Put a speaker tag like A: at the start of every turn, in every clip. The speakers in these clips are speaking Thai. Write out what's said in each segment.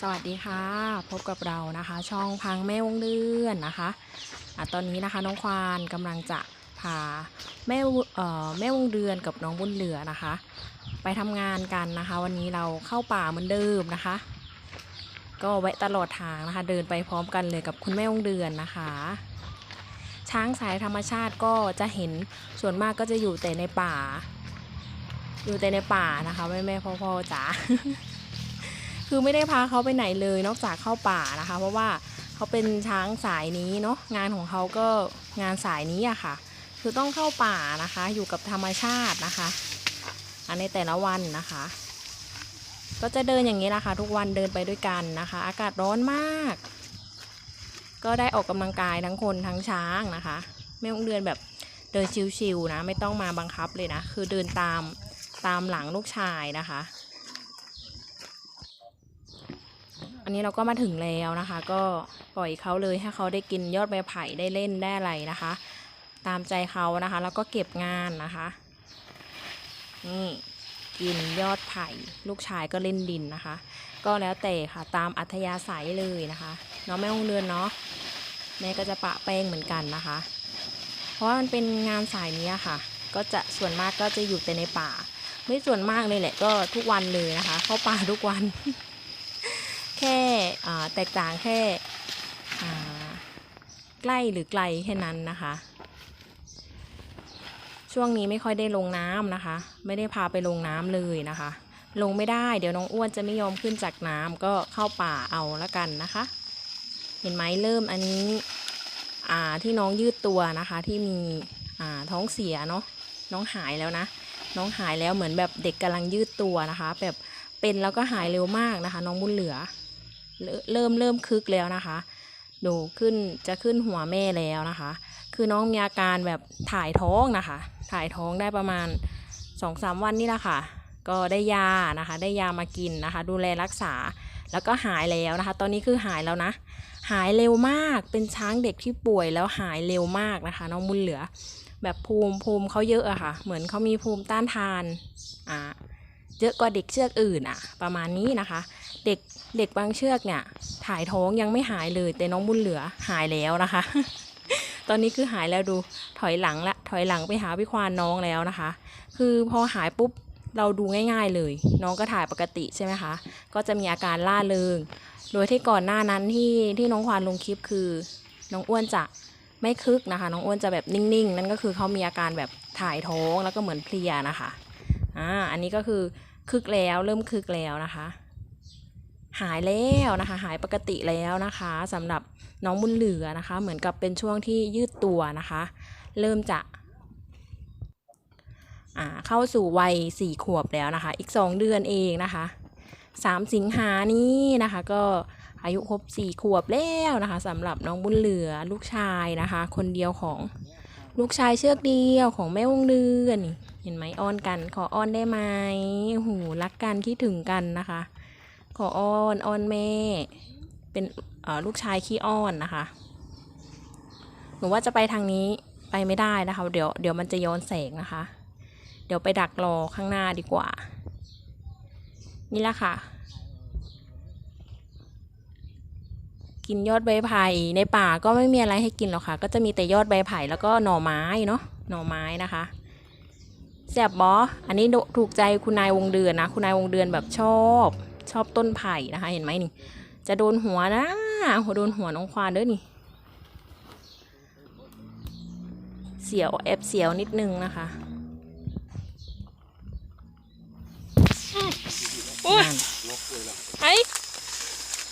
A: สวัสดีค่ะ พบกับเรานะคะ ช่องพังแม่วงเดือนนะคะอะตอนนี้นะคะน้องควานกำลังจะพาแม่เอ่อแม่วงเดือนกับน้องบุญเหลือนะคะ ไปทำงานกันนะคะ วันนี้เราเข้าป่าเหมือนเดิมนะคะ ก็แวะตลอดทางนะคะ เดินไปพร้อมกันเลยกับคุณแม่วงเดือนนะคะ ช้างสายธรรมชาติก็จะเห็นส่วนมากก็จะอยู่แต่ในป่า อยู่แต่ในป่านะคะแม่แม่พ่อพ่อๆจ๋า คือไม่ได้พาเขาไปไหนเลยนอกจากเข้าป่านะคะ เพราะว่าเขาเป็นช้างสายนี้เนาะงานของเขาก็งานสายนี้อะค่ะ คือต้องเข้าป่านะคะ อยู่กับธรรมชาตินะคะอันในแต่ละวันนะคะ ก็จะเดินอย่างนี้นะคะ ทุกวันเดินไปด้วยกันนะคะ อากาศร้อนมาก ก็ได้ออกกำลังกายทั้งคนทั้งช้างนะคะ ไม่ต้องเดินแบบเดินชิวๆนะ ไม่ต้องมาบังคับเลยนะ คือเดินตามตามหลังลูกชายนะคะ อันนี้เราก็มาถึงแล้วนะคะ ก็ปล่อยเขาเลยให้เขาได้กินยอดใบไผ่ได้เล่นได้อะไรนะคะ ตามใจเขานะคะ แล้วก็เก็บงานนะคะนี่กินยอดไผ่ลูกชายก็เล่นดินนะคะ ก็แล้วแต่ค่ะตามอัธยาศัยเลยนะคะเนาะแม่องเดือนเนาะแม่ก็จะปะแป้งเหมือนกันนะคะ เพราะว่ามันเป็นงานสายนี้ค่ะ ก็จะส่วนมากก็จะอยู่แต่ในป่า ไม่ส่วนมากเลยแหละก็ทุกวันเลยนะคะ เข้าป่าทุกวัน แค่แตกต่างแค่ใกล้หรือไกลแค่นั้นนะคะ ช่วงนี้ไม่ค่อยได้ลงน้ำนะคะ ไม่ได้พาไปลงน้ำเลยนะคะ ลงไม่ได้เดี๋ยวน้องอ้วนจะไม่ยอมขึ้นจากน้ำก็เข้าป่าเอาละกันนะคะ เห็นไหมเริ่มอันนี้ที่น้องยืดตัวนะคะ ที่มีท้องเสียเนาะน้องหายแล้วนะ น้องหายแล้วเหมือนแบบเด็กกำลังยืดตัวนะคะ แบบเป็นแล้วก็หายเร็วมากนะคะ น้องบุญเหลือ เริ่มเริ่มคึกแล้วนะคะดูขึ้นจะขึ้นหัวแม่แล้วนะคะ คือน้องมีอาการแบบถ่ายท้องนะคะ ถ่ายท้องได้ประมาณสองสามวันนี่แหละค่ะ ก็ได้ยานะคะ ได้ยามากินนะคะ ดูแลรักษาแล้วก็หายแล้วนะคะ ตอนนี้คือหายแล้วนะ หายเร็วมาก เป็นช้างเด็กที่ป่วยแล้วหายเร็วมากนะคะ น้องบุญเหลือ แบบภูมิภูมิเขาเยอะอะค่ะ เหมือนเขามีภูมิต้านทาน อ่า เยอะกว่าเด็กเชือกอื่นอะประมาณนี้นะคะ เด็ก เด็กบางเชือกเนี่ย ถ่ายท้องยังไม่หายเลย แต่น้องบุญเหลือหายแล้วนะคะ ตอนนี้คือหายแล้วดูถอยหลังละถอยหลังไปหาพี่ควานน้องแล้วนะคะ คือพอหายปุ๊บเราดูง่ายๆเลย น้องก็ถ่ายปกติใช่ไหมคะ ก็จะมีอาการล่าเริง โดยที่ก่อนหน้านั้นที่ที่น้องควานลงคลิปคือ น้องอ้วนจะไม่คึกนะคะ น้องอ้วนจะแบบนิ่งๆ นั่นก็คือเขามีอาการแบบถ่ายท้องแล้วก็เหมือนเพลียนะคะอ่าอันนี้ก็คือคึกแล้วเริ่มคึกแล้วนะคะ หายแล้วนะคะ หายปกติแล้วนะคะสำหรับน้องบุญเหลือนะคะ เหมือนกับเป็นช่วงที่ยืดตัวนะคะ เริ่มจะเข้าสู่วัยสี่ขวบแล้วนะคะ อีกสองเดือนเองนะคะสามสิงหานี้นะคะ ก็อายุครบสี่ขวบแล้วนะคะสำหรับน้องบุญเหลือลูกชายนะคะ คนเดียวของลูกชายเชือกเดียวของแม่วงเดือน เห็นไหมอ้อนกัน ขออ้อนได้ไหมหูรักกันคิดถึงกันนะคะ ขออ้อนอ้อนแม่ เป็นลูกชายขี้อ้อนนะคะ หนูว่าจะไปทางนี้ไปไม่ได้นะคะ เดี๋ยวเดี๋ยวมันจะย้อนแสงนะคะ เดี๋ยวไปดักรอข้างหน้าดีกว่า นี่แหละค่ะ กินยอดใบไผ่ในป่าก็ไม่มีอะไรให้กินหรอกค่ะ ก็จะมีแต่ยอดใบไผ่แล้วก็หน่อไม้เนาะหน่อไม้นะคะแซ่บบออันนี้ถูกใจคุณนายวงเดือนนะ คุณนายวงเดือนแบบชอบ ชอบต้นไผ่นะคะ เห็นไหมนี่ จะโดนหัวนะหัวโดนหัวน้องควานเด้อนี่ เสียวแอบเสียวนิดนึงนะคะนั่นไอ้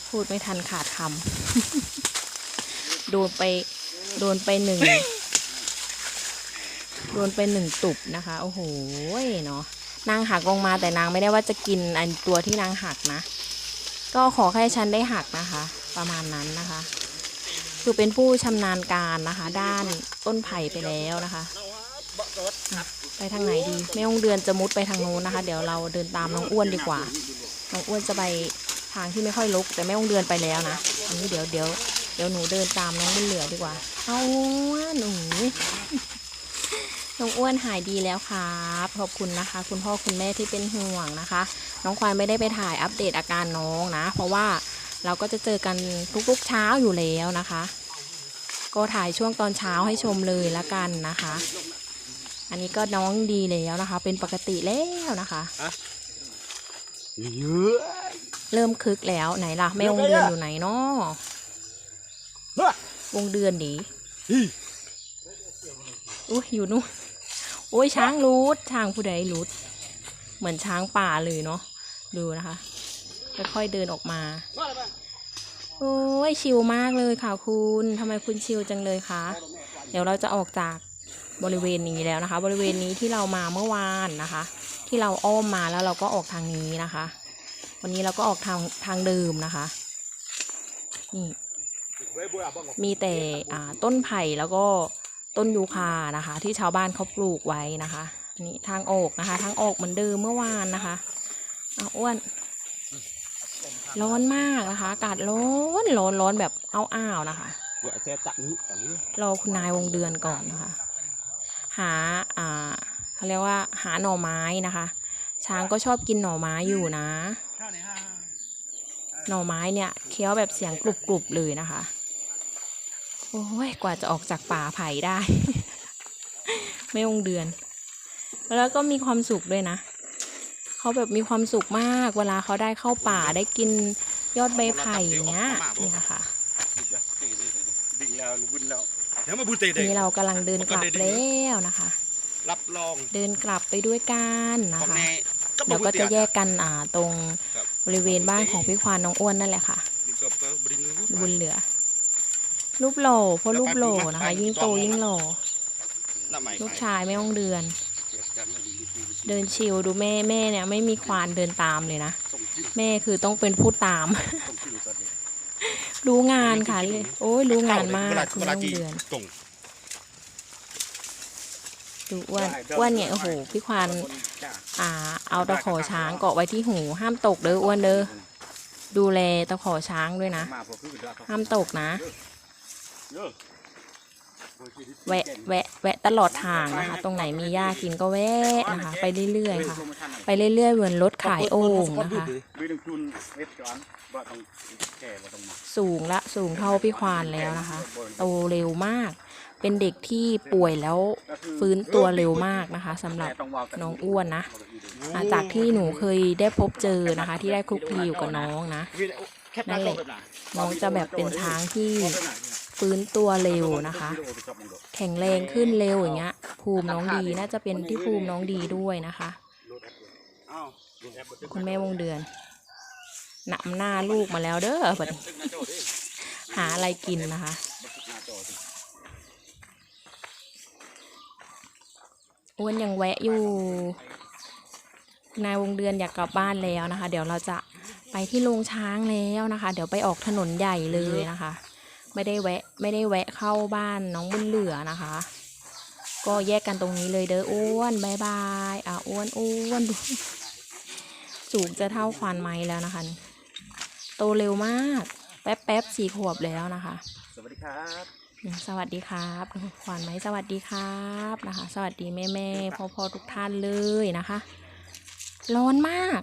A: พูดไม่ทันขาดคำโดนไปโดนไปหนึ่งโดนไปหนึ่งตุบนะคะ โอ้โหเนาะ นางหักลงมาแต่นางไม่ได้ว่าจะกินอันตัวที่นางหักนะ ก็ขอแค่ฉันได้หักนะคะ ประมาณนั้นนะคะ คือเป็นผู้ชำนาญการนะคะ ด้านต้นไผ่ไปแล้วนะคะ ไปทางไหนดีแม่องเดือนจะมุดไปทางโน้นนะคะ เดี๋ยวเราเดินตามน้องอ้วนดีกว่าน้องอ้วนจะไปทางที่ไม่ค่อยลุกแต่แม่องเดือนไปแล้วนะอันนี้เดี๋ยวเดี๋ยวเดี๋ยวหนูเดินตามน้องบุญเหลือดีกว่า เอาหนู น้องอ้วนหายดีแล้วครับขอบคุณนะคะ คุณพ่อคุณแม่ที่เป็นห่วงนะคะ น้องควายไม่ได้ไปถ่ายอัปเดตอาการน้องนะ เพราะว่าเราก็จะเจอกันทุกๆเช้าอยู่แล้วนะคะ ก็ถ่ายช่วงตอนเช้าให้ชมเลยละกันนะคะ อันนี้ก็น้องดีแล้วนะคะ เป็นปกติแล้วนะคะ
B: เยอะ
A: เริ่มคึกแล้วไหนล่ะแม่วงเดือนอยู่ไหนเนาะวงเดือนดีอุ้ยอยู่นู่น โอ้ยช้างรูดช้างผู้ใดรูดเหมือนช้างป่าเลยเนาะดูนะคะค่อยๆเดินออกมา โอ้ยชิลมากเลยค่ะคุณทำไมคุณชิลจังเลยคะเดี๋ยวเราจะออกจากบริเวณนี้แล้วนะคะ บริเวณนี้ที่เรามาเมื่อวานนะคะ ที่เราอ้อมมาแล้วเราก็ออกทางนี้นะคะ วันนี้เราก็ออกทางทางเดิมนะคะนี่มีแต่ต้นไผ่แล้วก็ ต้นยูคานะคะ ที่ชาวบ้านเขาปลูกไว้นะคะนี่ทางออกนะคะ ทางออกเหมือนเดิมเมื่อวานนะคะเอาอ้วน ร้อนมากนะคะ อากาศร้อนร้อนร้อนแบบเอาอ้าวๆนะคะ
B: เดี๋ยวแซ่ตันี้
A: รอคุณนายวงเดือนก่อนนะคะ หาอ่าเขาเรียกว่าหาหน่อไม้นะคะ ช้างก็ชอบกินหน่อไม้อยู่นะ หน่อไม้เนี่ยเคี้ยวแบบเสียงกรุบๆเลยนะคะ อ้ยกว่าจะออกจากป่าไผ่ได้ ไม่วงเดือน แล้วก็มีความสุขด้วยนะเขาแบบมีความสุขมาก เวลาเขาได้เข้าป่าได้กินยอดใบไผ่อย่างเงี้ยเนี่ยค่ะ
B: ดิ่งแล้วบุญแล้วเดี๋ยวมาบุญเตะเด็
A: นี่เรากำลังเดินกลับแล้วนะคะ
B: รับรอง
A: เดินกลับไปด้วยกัน
B: ข
A: นะ
B: อง
A: คะ
B: แน่
A: เดี๋ยวก็จะแยกกันอ่าตรง
B: ครับ
A: บริเวณบ้านของพี่ควานน้องอ้วนนั่นแหละค่ะ
B: ก็ก็บริ้ง
A: บุญเหลือ รูปหล่อเพราะรูปหล่อนะคะ ยิ่งโตยิ่งหล่อลูกชายไม่ต้องเดือน เดินชิวดูแม่แม่เนี่ย ไม่มีควานเดินตามเลยนะ แม่คือต้องเป็นผู้ตาม รู้งานค่ะเลยโอ้ยรู้งานมากคุณแม่ต้องเดือน
B: ตรง
A: ดูอ้วนอ้วนเนี่ยโอ้โหพี่ควานอ่า เอาตะขอช้างเกาะไว้ที่หูห้ามตกเด้ออ้วนเด้อดูแลตะขอช้างด้วยนะ ห้ามตกนะ แวะแวะแวะตลอดทางนะคะ ตรงไหนมีหญ้ากินก็แวะนะคะ ไปเรื่อยๆค่ะ ไปเรื่อยๆเหมือนรถขายโอ่งนะคะ
B: มีหนึ่งทุนเวทย้อนบ่ต้องแก่บ่ต้องมา
A: สูงละสูงเท่าพี่ควานแล้วนะคะ โตเร็วมาก เป็นเด็กที่ป่วยแล้วฟื้นตัวเร็วมากนะคะสำหรับน้องอ้วนนะอ่าจากที่หนูเคยได้พบเจอนะคะ ที่ได้คลุกคลีอยู่กับน้องนะนั่นแหละน้องจะแบบเป็นช้างที่ ฟื้นตัวเร็วนะคะ แข็งแรงขึ้นเร็วอย่างเงี้ย ภูมิน้องดีน่าจะเป็นที่ภูมิน้องดีด้วยนะคะ คุณแม่วงเดือนนำหน้าลูกมาแล้วเด้อบัดนี้หาอะไรกินนะคะอ้วนยังแวะอยู่ นายวงเดือนอยากกลับบ้านแล้วนะคะ เดี๋ยวเราจะไปที่โรงช้างแล้วนะคะ เดี๋ยวไปออกถนนใหญ่เลยนะคะ ไม่ได้แวะไม่ได้แวะเข้าบ้านน้องบุญเหลือนะคะ ก็แยกกันตรงนี้เลยเด้ออ้วนบายบายอะอ้วนอ้วนดูสูงจะเท่าควานไม้แล้วนะคะ โตเร็วมาก แป๊บแป๊บๆสี่ขวบแล้วนะคะ
B: สวัสดีครับ
A: อืมสวัสดีครับขวัญไหมสวัสดีครับนะคะ สวัสดีแม่แม่พ่อพ่อๆทุกท่านเลยนะคะ ร้อนมาก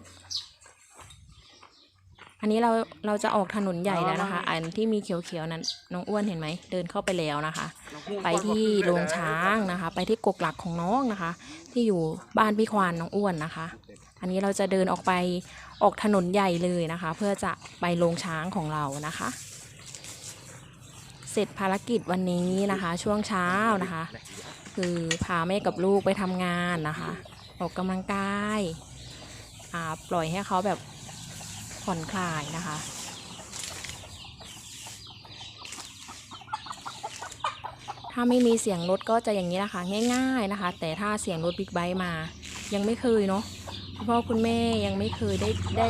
A: อันนี้เราเราจะออกถนนใหญ่แล้วนะคะ อันที่มีเขียวๆนั้นน้องอ้วนเห็นไหมเดินเข้าไปแล้วนะคะ ไปที่โรงช้างนะคะ ไปที่กกหลักของน้องนะคะ ที่อยู่บ้านพี่ควานน้องอ้วนนะคะ อันนี้เราจะเดินออกไปออกถนนใหญ่เลยนะคะ เพื่อจะไปโรงช้างของเรานะคะ เสร็จภารกิจวันนี้นะคะ ช่วงเช้านะคะ คือพาแม่กับลูกไปทำงานนะคะ ออกกำลังกายอ่าปล่อยให้เขาแบบ ผ่อนคลายนะคะ ถ้าไม่มีเสียงรถก็จะอย่างนี้นะคะ ง่าย ๆนะคะ แต่ถ้าเสียงรถบิ๊กไบค์มา ยังไม่เคยเนาะคุณพ่อคุณแม่ยังไม่เคยได้ได้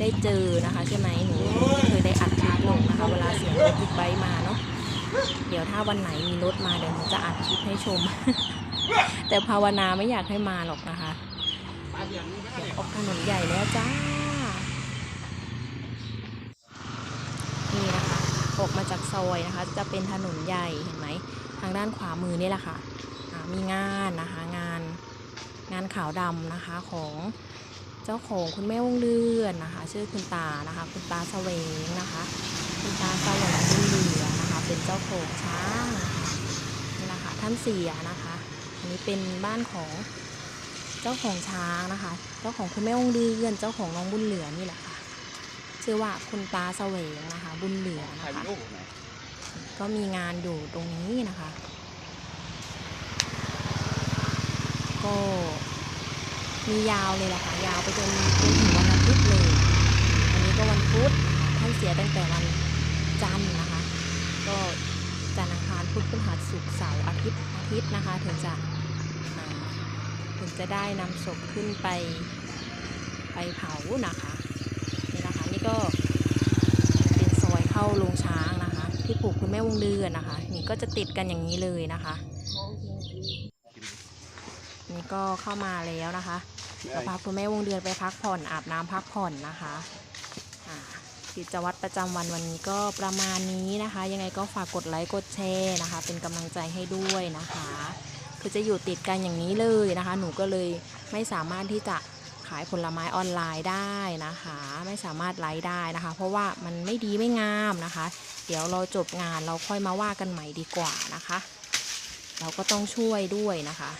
A: ได้เจอนะคะ ใช่ไหมหนูไม่เคยได้อัดคลิปลงนะคะ เวลาเสียงรถบิ๊กไบค์มาเนาะเดี๋ยวถ้าวันไหนมีรถมาเดี๋ยวหนูจะอัดคลิปให้ชม แต่ภาวนาไม่อยากให้มาหรอกนะคะออกถนนใหญ่แล้วจ้า นี่นะคะ ออกมา จากซอยนะคะ จะเป็นถนนใหญ่เห็นไหมทางด้านขวามือนี่แหละค่ะมีงานนะคะงานงานขาวดำนะคะของเจ้าของคุณแม่วงเดือนนะคะ ชื่อคุณตานะคะ คุณตาเสวงนะคะ คุณตาเสวงบุญเหลือนะคะ เป็นเจ้าของช้างนี่นะคะท่านเสียนะคะอันนี้เป็นบ้านของเจ้าของช้างนะคะ เจ้าของคุณแม่วงเดือนเจ้าของน้องบุญเหลือนี่แหละค่ะ ชื่อว่าคุณตาเสวงนะคะ บุญเหลือ
B: ถ่าย
A: นะคะ
B: วิดีโอไหม
A: ก็มีงานอยู่ตรงนี้นะคะ ก็มียาวเลยแหละค่ะ ยาวไปจนจนถึงวันอาทิตย์เลย อันนี้ก็วันพุธนะคะท่านเสียตั้งแต่วันจันทร์นะคะ ก็จันทร์อังคารพุธพฤหัสศุกร์เสาร์อาทิตย์อาทิตย์นะคะ ถึงจะอ่าถึงจะได้นำศพขึ้นไปไปเผานะคะนี่นะคะนี่ ก็เป็นซอยเข้าโรงช้างนะคะ ที่ปลูกคุณแม่วงเดือนนะคะ นี่ก็จะติดกันอย่างนี้เลยนะคะ นี่ก็เข้ามาแล้วนะคะก็พาคุณแม่วงเดือนไปพักผ่อนอาบน้ำพักผ่อนนะคะกิจวัตรประจำวันวันนี้ก็ประมาณนี้นะคะ ยังไงก็ฝากกดไลค์กดแชร์นะคะ เป็นกำลังใจให้ด้วยนะคะ คือจะอยู่ติดกันอย่างนี้เลยนะคะ หนูก็เลยไม่สามารถที่จะ ขายผลไม้ออนไลน์ได้นะคะ ไม่สามารถไลฟ์ได้นะคะ เพราะว่ามันไม่ดีไม่งามนะคะ เดี๋ยวเราจบงานเราค่อยมาว่ากันใหม่ดีกว่านะคะ เราก็ต้องช่วยด้วยนะคะ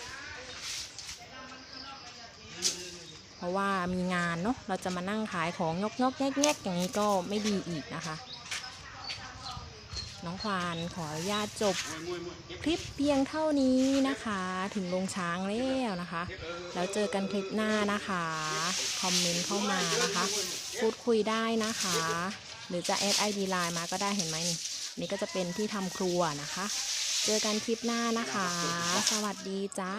A: เพราะว่ามีงานเนาะเราจะมานั่งขายของยกยกแยกแยกอย่างนี้ก็ไม่ดีอีกนะคะ น้องควานขออนุญาตจบคลิปเพียงเท่านี้นะคะ ถึงลงช้างแล้วนะคะ แล้วเจอกันคลิปหน้านะคะ คอมเมนต์เข้ามานะคะ พูดคุยได้นะคะ หรือจะแอดไอดีไลน์มาก็ได้เห็นไหมนี่นี่ก็จะเป็นที่ทำครัวนะคะ เจอกันคลิปหน้านะคะ สวัสดีจ้า